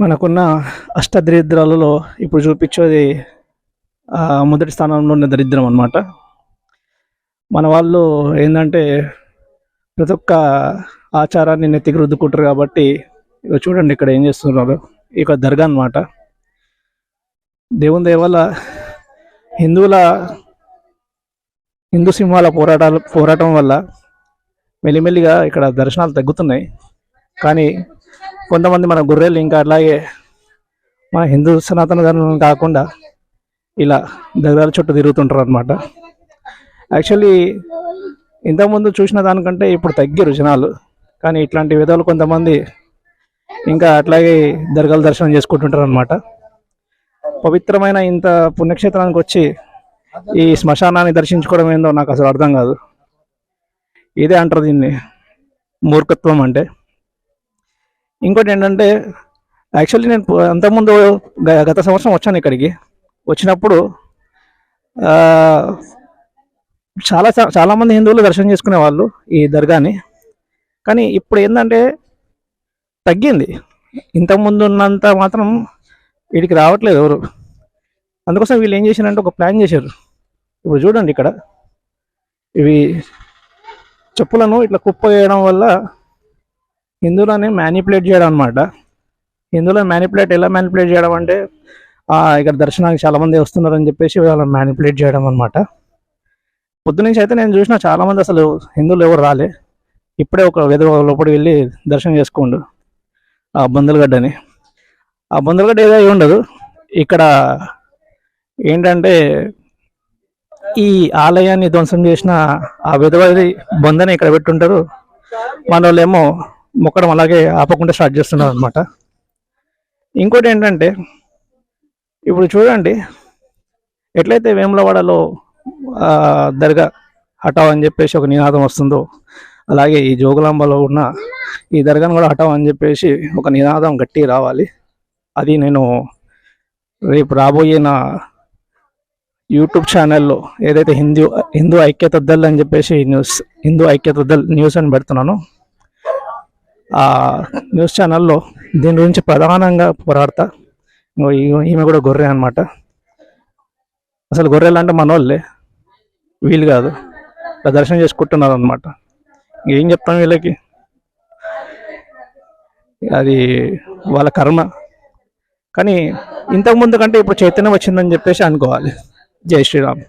మనకున్న అష్టదరిద్రాలలో ఇప్పుడు చూపించేది మొదటి స్థానంలో ఉన్న దరిద్రం అన్నమాట. మన వాళ్ళు ఏంటంటే ప్రతి ఒక్క ఆచారాన్ని నెత్తికి రుద్దుకుంటారు కాబట్టి ఇక చూడండి ఇక్కడ ఏం చేస్తున్నారు. ఇక దర్గా అన్నమాట. దేవుని దేవాల హిందువుల హిందూ సింహాల పోరాటాలు పోరాటం వల్ల మెల్లిమెల్లిగా ఇక్కడ దర్శనాలు తగ్గుతున్నాయి. కానీ కొంతమంది మన గొర్రెలు ఇంకా అలాగే మన హిందూ సనాతన ధర్మం కాకుండా ఇలా దర్గాల చుట్టూ తిరుగుతుంటారు అనమాట యాక్చువల్లీ ఇంతకుముందు చూసిన దానికంటే ఇప్పుడు తగ్గారు జనాలు. కానీ ఇట్లాంటి విధాలు కొంతమంది ఇంకా అట్లాగే దర్గాల దర్శనం చేసుకుంటుంటారు అనమాట పవిత్రమైన ఇంత పుణ్యక్షేత్రానికి వచ్చి ఈ శ్మశానాన్ని దర్శించుకోవడం ఏందో నాకు అసలు అర్థం కాదు. ఇదే అంటారు దీన్ని మూర్ఖత్వం అంటే. ఇంకోటి ఏంటంటే యాక్చువల్లీ నేను అంతకుముందు గ- గత సంవత్సరం వచ్చాను ఇక్కడికి. వచ్చినప్పుడు చాలా చాలామంది చాలా హిందువులు దర్శనం చేసుకునే వాళ్ళు ఈ దర్గాని. కానీ ఇప్పుడు ఏంటంటే తగ్గింది. ఇంతకుముందు ఉన్నంత మాత్రం వీడికి రావట్లేదు ఎవరు. అందుకోసం వీళ్ళు ఏం చేశారంటే ఒక ప్లాన్ చేశారు. ఇప్పుడు చూడండి ఇక్కడ. ఇవి చెప్పులను ఇట్లా కుప్ప వేయడం వల్ల హిందువులని మ్యానిపులేట్ చేయడం అనమాట హిందువులను మ్యానిపులేట్ ఎలా మ్యానిపులేట్ చేయడం అంటే ఇక్కడ దర్శనానికి చాలామంది వస్తున్నారని చెప్పేసి వాళ్ళని మ్యానిపులేట్ చేయడం అనమాట పొద్దు నుంచి అయితే నేను చూసిన చాలామంది అసలు హిందువులు ఎవరు రాలే. ఇప్పుడే ఒక వెధవ లోపలికి వెళ్ళి దర్శనం చేసుకోండు. ఆ బందలగడ్డని. ఆ బొందలగడ్డ ఏదో ఉండదు. ఇక్కడ ఏంటంటే ఈ ఆలయాన్ని ధ్వంసం చేసిన ఆ విధవది బొందని ఇక్కడ పెట్టుంటారు. మన వాళ్ళేమో మొక్కడం అలాగే ఆపకుండా స్టార్ట్ చేస్తున్నారు అనమాట ఇంకోటి ఏంటంటే ఇప్పుడు చూడండి ఎట్లయితే వేములవాడలో దర్గా హటావ్ అని చెప్పేసి ఒక నినాదం వస్తుందో అలాగే ఈ జోగులాంబలో ఉన్న ఈ దర్గాను కూడా హటావ్ అని చెప్పేసి ఒక నినాదం గట్టి రావాలి. అది నేను రేపు రాబోయే నా యూట్యూబ్ ఛానల్లో ఏదైతే హిందూ హిందూ ఐక్యత దల్ అని చెప్పేసి న్యూస్ హిందూ ఐక్యత దల్ న్యూస్ అని పెడుతున్నాను న్యూస్ ఛానల్లో దీని గురించి ప్రధానంగా పోరాడతా. ఈమె కూడా గొర్రె అనమాట అసలు గొర్రెలు అంటే మనోళ్ళే. వీళ్ళు కాదు. దర్శనం చేసుకుంటున్నారు అనమాట ఏం చెప్తాం వీళ్ళకి? అది వాళ్ళ కర్మ. కానీ ఇంతకు ముందు కంటే ఇప్పుడు చైతన్యం వచ్చిందని చెప్పేసి అనుకోవాలి. జై శ్రీరామ్.